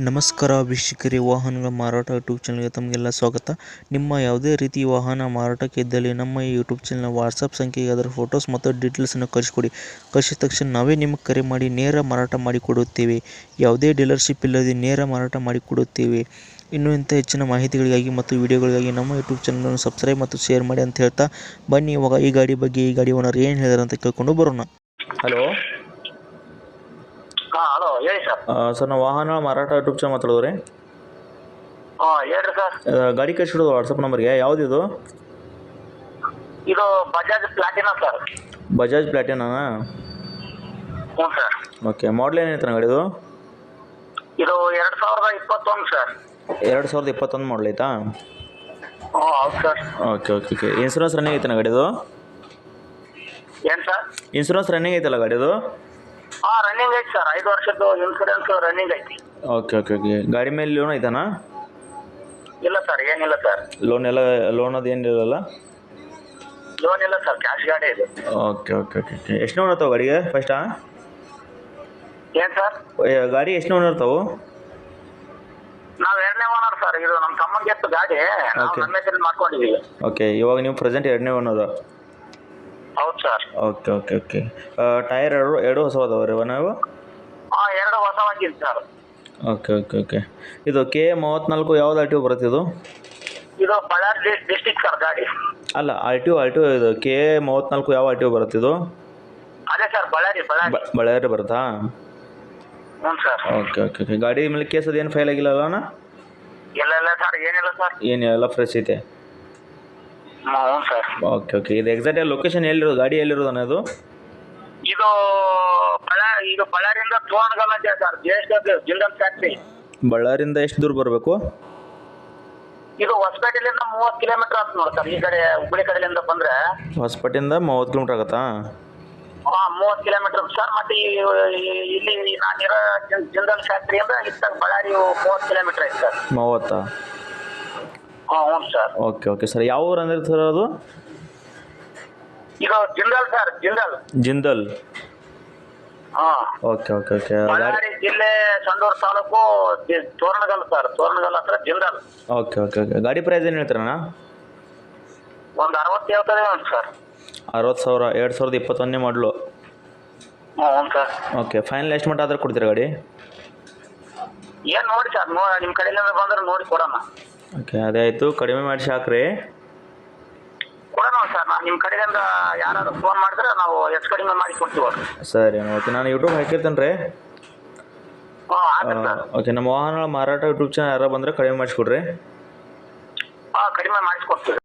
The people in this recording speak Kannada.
ನಮಸ್ಕಾರ ವೀಕ್ಷಕರೇ, ವಾಹನಗಳ ಮಾರಾಟ ಯೂಟ್ಯೂಬ್ ಚಾನಲ್ಗೆ ತಮಗೆಲ್ಲ ಸ್ವಾಗತ. ನಿಮ್ಮ ಯಾವುದೇ ರೀತಿ ವಾಹನ ಮಾರಾಟಕ್ಕೆ ಇದ್ದಲ್ಲಿ ನಮ್ಮ ಈ ಯೂಟ್ಯೂಬ್ ಚಾನಲ್ನ ವಾಟ್ಸಪ್ ಸಂಖ್ಯೆಗೆ ಅದರ ಫೋಟೋಸ್ ಮತ್ತು ಡೀಟೇಲ್ಸನ್ನು ಕಳಿಸ್ಕೊಡಿ. ಕಳಿಸಿದ ತಕ್ಷಣ ನಾವೇ ನಿಮಗೆ ಕರೆ ಮಾಡಿ ನೇರ ಮಾರಾಟ ಮಾಡಿಕೊಡುತ್ತೇವೆ ಯಾವುದೇ ಡೀಲರ್ಶಿಪ್ ಇಲ್ಲದೆ ನೇರ ಮಾರಾಟ ಮಾಡಿಕೊಡುತ್ತೇವೆ ಇನ್ನು ಇಂಥ ಹೆಚ್ಚಿನ ಮಾಹಿತಿಗಳಿಗಾಗಿ ಮತ್ತು ವಿಡಿಯೋಗಳಿಗಾಗಿ ನಮ್ಮ ಯೂಟ್ಯೂಬ್ ಚಾನಲನ್ನು ಸಬ್ಸ್ಕ್ರೈಬ್ ಮತ್ತು ಶೇರ್ ಮಾಡಿ ಅಂತ ಹೇಳ್ತಾ ಬನ್ನಿ. ಇವಾಗ ಈ ಗಾಡಿ ಬಗ್ಗೆ ಈ ಗಾಡಿ ಓನರ್ ಏನು ಹೇಳಿದಾರೆ ಅಂತ ಕೇಳ್ಕೊಂಡು ಬರೋಣ. ಹಲೋ. ಹೇಳಿ ಸರ್. ಸರ್ ನಾವು ವಾಹನ ಮಾರಾಟ ಯೂಟ್ಯೂಬ್ ಚಾನಲ್ ಮಾತಾಡೋದ್ರಿ ಹಾಂ ಹೇಳ್ರಿ ಸರ್. ಗಾಡಿ ಕಳಿಸಿಡೋದು ವಾಟ್ಸಪ್ ನಂಬರ್ಗೆ. ಯಾವ್ದು ಇದು? Bajaj Platina sir. Bajaj Platina ಹ್ಞೂ ಸರ್. ಓಕೆ ಮಾಡಲ್ ಏನೈತೆ ಗಾಡಿದು? ಇದು ಎರಡು ಸಾವಿರದ ಇಪ್ಪತ್ತೊಂದು ಸರ್. ಎರಡು ಸಾವಿರದ ಇಪ್ಪತ್ತೊಂದು ಮಾಡಲ್ ಐತಾ? ಹ್ಞೂ ಹೌದು sir. Okay okay okay. Insurance running ಐತನ ಗಾಡಿದು? ಏನು ಸರ್? ಇನ್ಸೂರೆನ್ಸ್ ರನ್ನಿಂಗ್ ಐತಲ್ಲ ಗಾಡಿದು? ಹಾಂ ರನ್ನಿಂಗ್ ಐತಿ ಸರ್ ಐದು ವರ್ಷದ್ದು ಇನ್ಸೂರೆನ್ಸ್ ರನ್ನಿಂಗ್ ಐತಿ. ಓಕೆ ಓಕೆ ಓಕೆ ಗಾಡಿ ಮೇಲೆ ಲೋನ್ ಐತಾನಾ? ಇಲ್ಲ ಸರ್ ಏನಿಲ್ಲ ಸರ್ ಲೋನ್ ಎಲ್ಲ ಲೋನ್ ಅದು ಏನಿಲ್ಲ ಲೋನ್ ಇಲ್ಲ ಸರ್ ಕ್ಯಾಶ್ ಗಾಡಿ ಇದೆ. ಓಕೆ ಓಕೆ ಓಕೆ ಓಕೆ ಎಷ್ಟು ಲೋನ್ ಇರ್ತಾವೆ ಗಾಡಿಗೆ ಫಸ್ಟಾ ಏನು ಸರ್ ಗಾಡಿ ಎಷ್ಟು ಓನರ್ ಇರ್ತಾವೆ? ನಾವು ಎರಡನೇ ಓನರ್ ಸರ್ ಇದು ನಮ್ಮ ತಮ್ಮಂಗೆ ಗಾಡಿ. ನಾವು Okay. ನಮ್ಮ ಹೆಸರಲ್ಲಿ ಮಾಡ್ಕೊಂಡಿದ್ದೀವಿ ಓಕೆ ಇವಾಗ ನೀವು ಪ್ರೆಸೆಂಟ್ ಎರಡನೇ ಓನರ್ ಹೌದು sir okay okay okay. Tyre ಎರಡು ಎರಡು ಹೊಸ ಅದಾವ ರೀ ನಾವು? ಹಾಂ ಎರಡು ಹೊಸವಾಗಿದ್ದು ಸರ್ ಓಕೆ ಓಕೆ ಓಕೆ. ಇದು ಕೆ ಮೂವತ್ತ್ನಾಲ್ಕು ಯಾವ್ದು ಆರ್ ಟಿ ಬರುತ್ತೆ ಇದು? ಇದು ಬಳ್ಳಾರಿ ಡಿಸ್ಟಿಕ್ ಸರ್ ಗಾಡಿ. ಅಲ್ಲ ಆರ್ ಟಿ ಆರ್ ಟಿ ಇದು ಕೆ ಮೂವತ್ತ್ನಾಲ್ಕು ಯಾವ ಆರ್ ಟಿ ಬರುತ್ತೆ ಇದು? ಅದೇ ಸರ್ ಬಳ್ಳಾರಿ ಬಳ್ಳಾರಿ. ಬ- ಬಳ್ಳಾರಿ ಬರುತ್ತಾ? ಹ್ಞೂ ಸರ್ ಓಕೆ ಓಕೆ ಓಕೆ. ಗಾಡಿ ಮೇಲೆ ಕೇಸ್ ಅದು ಏನು ಫೈಲ್ ಆಗಿಲ್ಲಲ್ಲ ಅಣ್ಣ? ಇಲ್ಲ ಇಲ್ಲ ಸರ್ ಏನಿಲ್ಲ ಸರ್ ಏನಿಲ್ಲ ಎಲ್ಲ ಫ್ರೆಶ್ ಐತೆ. ಹ್ಞೂ ಸರ್ ಓಕೆ ಓಕೆ ಇದು ಎಕ್ಸಾಕ್ಟ್ ಲೊಕೇಶನ್ ಎಲ್ಲಿರೋದು? ಗಾಡಿ ಎಲ್ಲಿರೋದು ಅನ್ನೋದು? ಇದು ಬಳ್ಳಾರಿ ಇದು ಬಳ್ಳಾರಿಯಿಂದ ತೋರಣಗಲ್ಲ ಇದೆ sir J S W Jindal factory ಬಳ್ಳಾರಿಂದ ಎಷ್ಟು ದೂರ ಬರಬೇಕು? ಇದು ಹೊಸಪೇಟೆಲಿಂದ ಮೂವತ್ತು ಕಿಲೋಮೀಟರ್ ಆಯ್ತು ನೋಡಿ ಸರ್ ಈ ಕಡೆ ಹುಬ್ಬಳ್ಳಿ ಕಡೆಯಿಂದ ಬಂದ್ರೆ. ಹೊಸಪೇಟೆಯಿಂದ ಮೂವತ್ತು ಕಿಲೋಮೀಟ್ರ್ ಆಗುತ್ತಾ? ಹಾಂ ಮೂವತ್ತು ಕಿಲೋಮೀಟರ್. ಸರ್ ಮತ್ತೆ ಈ ಈ- ಇಲ್ಲಿ ನಾನಿರೋ ಜಿಂದಲ್ ಫ್ಯಾಕ್ಟ್ರಿ ಅಂದ್ರೆ ಇತ್ತಾಗ ಬಳ್ಳಾರಿ ಮೂವತ್ತು ಕಿಲೋಮೀಟರ್ ಐತೆ ಸರ್ ಮೂವತ್ತಾ? ಹಾಂ ಹ್ಞೂ ಸರ್ ಓಕೆ ಓಕೆ ಸರ್ ಯಾವ ಊರು ಅಂದ್ರೆ ಸರ್ ಅದು? ಈಗ ಜಿಂದಲ್ ಸರ್ ಜಿಂದಲ್. ಜಿಂದಲ್. ಹಾಂ. Okay okay okay. ಗಾಡಿ ಬಳ್ಳಾರಿ ಜಿಲ್ಲೆ ಸಂಡೂರು ತಾಲೂಕು ಜಿ- ತೋರಣಗಲ್ ಸರ್ ತೋರಣಗಲ್ ಹತ್ರ ಜಿಂದಲ್. Okay okay okay. ಗಾಡಿ ಪ್ರೈಸ್ ಏನು ಹೇಳ್ತೀರಣ್ಣ ಒಂದು ಅರವತ್ತು ಹೇಳ್ತಾರೆ ಒಂದು ಸರ್ ಅರವತ್ತು ಸಾವಿರ ಎರಡು ಸಾವಿರದ ಇಪ್ಪತ್ತೊಂದನೇ ಮಾಡಲು ಹ್ಞೂ ಹ್ಞೂ ಸರ್ ಓಕೆ ಫೈನಲ್ ಎಷ್ಟು ಮಟ್ಟ ಆದ್ರೆ ಕೊಡ್ತೀರಾ ಗಾಡಿ? ಏನು ನೋಡಿ ಸರ್ ನೋ ನಿಮ್ಮ ಕಡೆಯಿಂದ ಬಂದ್ರೆ ನೋಡಿ ಕೊಡೋಣ. ಓಕೆ ಅದೇ ಆಯಿತು. ಕಡಿಮೆ ಮಾಡಿಸಿ ಹಾಕ್ರಿ. ಕೊಡೋಣ ಸರ್ ನಾನು ನಿಮ್ಮ ಕಡೆಯಿಂದ ಯಾರಾದ್ರು ಫೋನ್ ಮಾಡಿದ್ರೆ ನಾವು ಹೆಚ್ಚು ಕಡಿಮೆ ಮಾಡಿ ಕೊಡ್ತೀವಿ ಸರಿ ಓಕೆ. ನಾನು ಯೂಟ್ಯೂಬ್ ಹಾಕಿರ್ತೇನೆ ರೀ. ಆಗುತ್ತೆ ಸರ್. ಓಕೆ ನಮ್ಮ ವಾಹನಗಳ ಮಾರಾಟ ಯೂಟ್ಯೂಬ್ ಚಾನಲ್ ಯಾರು ಬಂದರೆ ಕಡಿಮೆ ಮಾಡಿಸ್ಕೊಡ್ರಿ ಹಾಂ ಕಡಿಮೆ ಮಾಡಿಸ್ಕೊಡ್ತೀವಿ